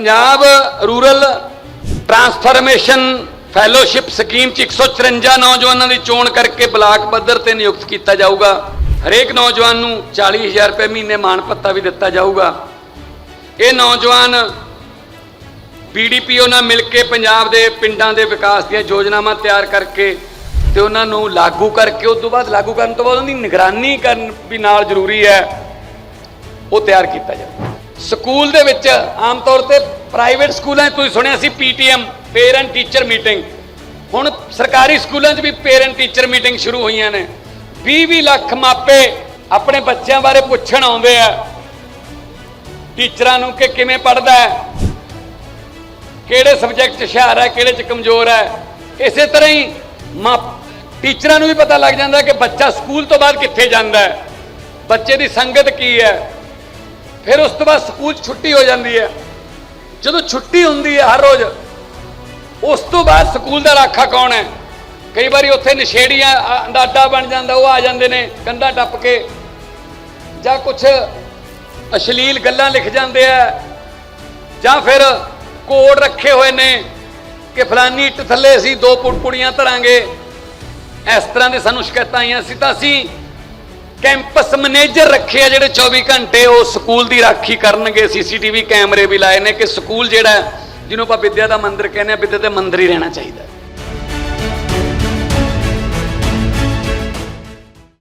Punjab rural transformation fellowship scheme ਚ 154 ਨੌਜਵਾਨਾਂ ਦੀ ਚੋਣ ਕਰਕੇ ਬਲਾਕ ਪੱਧਰ ਤੇ ਨਿਯੁਕਤ ਕੀਤਾ ਜਾਊਗਾ। ਹਰੇਕ ਨੌਜਵਾਨ ਨੂੰ 40000 ਰੁਪਏ ਮਹੀਨੇ ਮਾਣ ਪੱਤਾ ਵੀ ਦਿੱਤਾ ਜਾਊਗਾ। ਇਹ ਨੌਜਵਾਨ ਬੀਡੀਪੀਓ ਨਾਲ ਮਿਲ ਕੇ ਪੰਜਾਬ ਦੇ ਪਿੰਡਾਂ ਦੇ ਵਿਕਾਸ ਦੀਆਂ ਯੋਜਨਾਵਾਂ ਤਿਆਰ ਕਰਕੇ ਤੇ ਉਹਨਾਂ ਨੂੰ ਲਾਗੂ ਕਰਕੇ, ਉਸ ਤੋਂ ਬਾਅਦ ਲਾਗੂ ਕਰਨ ਤੋਂ ਬਾਅਦ ਉਹਦੀ ਨਿਗਰਾਨੀ ਕਰਨ ਵੀ ਨਾਲ ਜ਼ਰੂਰੀ ਹੈ, ਉਹ ਤਿਆਰ ਕੀਤਾ ਜਾਵੇ ਸਕੂਲ ਦੇ ਵਿੱਚ ਆਮ ਤੌਰ ਤੇ ਪ੍ਰਾਈਵੇਟ ਸਕੂਲਾਂ 'ਚ ਤੁਸੀਂ ਸੁਣਿਆ ਸੀ ਪੀਟੀਐਮ ਪੇਰੈਂਟ ਟੀਚਰ ਮੀਟਿੰਗ ਹੁਣ ਸਰਕਾਰੀ ਸਕੂਲਾਂ 'ਚ ਵੀ ਪੇਰੈਂਟ ਟੀਚਰ ਮੀਟਿੰਗ ਸ਼ੁਰੂ ਹੋਈਆਂ ਨੇ। 20-20 ਲੱਖ ਮਾਪੇ ਆਪਣੇ ਬੱਚਿਆਂ ਬਾਰੇ ਪੁੱਛਣ ਆਉਂਦੇ ਆ। ਟੀਚਰਾਂ ਨੂੰ ਕਿ ਕਿਵੇਂ ਪੜਦਾ ਹੈ? ਕਿਹੜੇ ਸਬਜੈਕਟ 'ਚ ਹੁਸ਼ਿਆਰ ਹੈ, ਕਿਹੜੇ 'ਚ ਕਮਜ਼ੋਰ ਹੈ? ਇਸੇ ਤਰ੍ਹਾਂ ਹੀ ਮਾਂ ਟੀਚਰਾਂ ਨੂੰ ਵੀ ਪਤਾ ਲੱਗ ਜਾਂਦਾ ਕਿ ਬੱਚਾ ਸਕੂਲ ਤੋਂ ਬਾਅਦ ਕਿੱਥੇ ਜਾਂਦਾ ਹੈ? ਬੱਚੇ ਦੀ ਸੰਗਤ ਕੀ ਹੈ? ਫਿਰ ਉਸ ਤੋਂ ਬਾਅਦ ਸਕੂਲ 'ਚ ਛੁੱਟੀ ਹੋ ਜਾਂਦੀ ਹੈ। ਜਦੋਂ ਛੁੱਟੀ ਹੁੰਦੀ ਹੈ ਹਰ ਰੋਜ਼, ਉਸ ਤੋਂ ਬਾਅਦ ਸਕੂਲ ਦਾ ਰਾਖਾ ਕੌਣ ਹੈ? ਕਈ ਵਾਰੀ ਉੱਥੇ ਨਸ਼ੇੜੀਆਂ ਅੰਡਾਡਾ ਬਣ ਜਾਂਦਾ, ਉਹ ਆ ਜਾਂਦੇ ਨੇ, ਕੰਧਾ ਟੱਪ ਕੇ। ਜਾਂ ਕੁਝ ਅਸ਼ਲੀਲ ਗੱਲਾਂ ਲਿਖ ਜਾਂਦੇ ਆ, ਜਾਂ ਫਿਰ ਕੋਡ ਰੱਖੇ ਹੋਏ ਨੇ ਕਿ ਫਲਾਨੀ ਇੱਟ ਥੱਲੇ ਅਸੀਂ ਦੋ ਪੁੜ ਪੁੜੀਆਂ ਧਰਾਂਗੇ। ਇਸ ਤਰ੍ਹਾਂ ਦੇ ਸਾਨੂੰ ਸ਼ਿਕਾਇਤਾਂ ਆਈਆਂ ਸੀ, ਤਾਂ ਅਸੀਂ ਕੈਂਪਸ ਮੈਨੇਜਰ ਰੱਖੇ ਆ ਜਿਹੜੇ 24 ਘੰਟੇ ਉਹ ਸਕੂਲ ਦੀ ਰਾਖੀ ਕਰਨਗੇ। ਸੀਸੀਟੀਵੀ ਕੈਮਰੇ ਵੀ ਲਾਏ ਨੇ ਕਿ ਸਕੂਲ ਜਿਹੜਾ ਜਿਹਨੂੰ ਆਪਾਂ ਵਿਦਿਆ ਦਾ ਮੰਦਿਰ ਕਹਿੰਦੇ ਆ, ਵਿਦਿਆ ਦੇ ਮੰਦਿਰ ਹੀ ਰਹਿਣਾ ਚਾਹੀਦਾ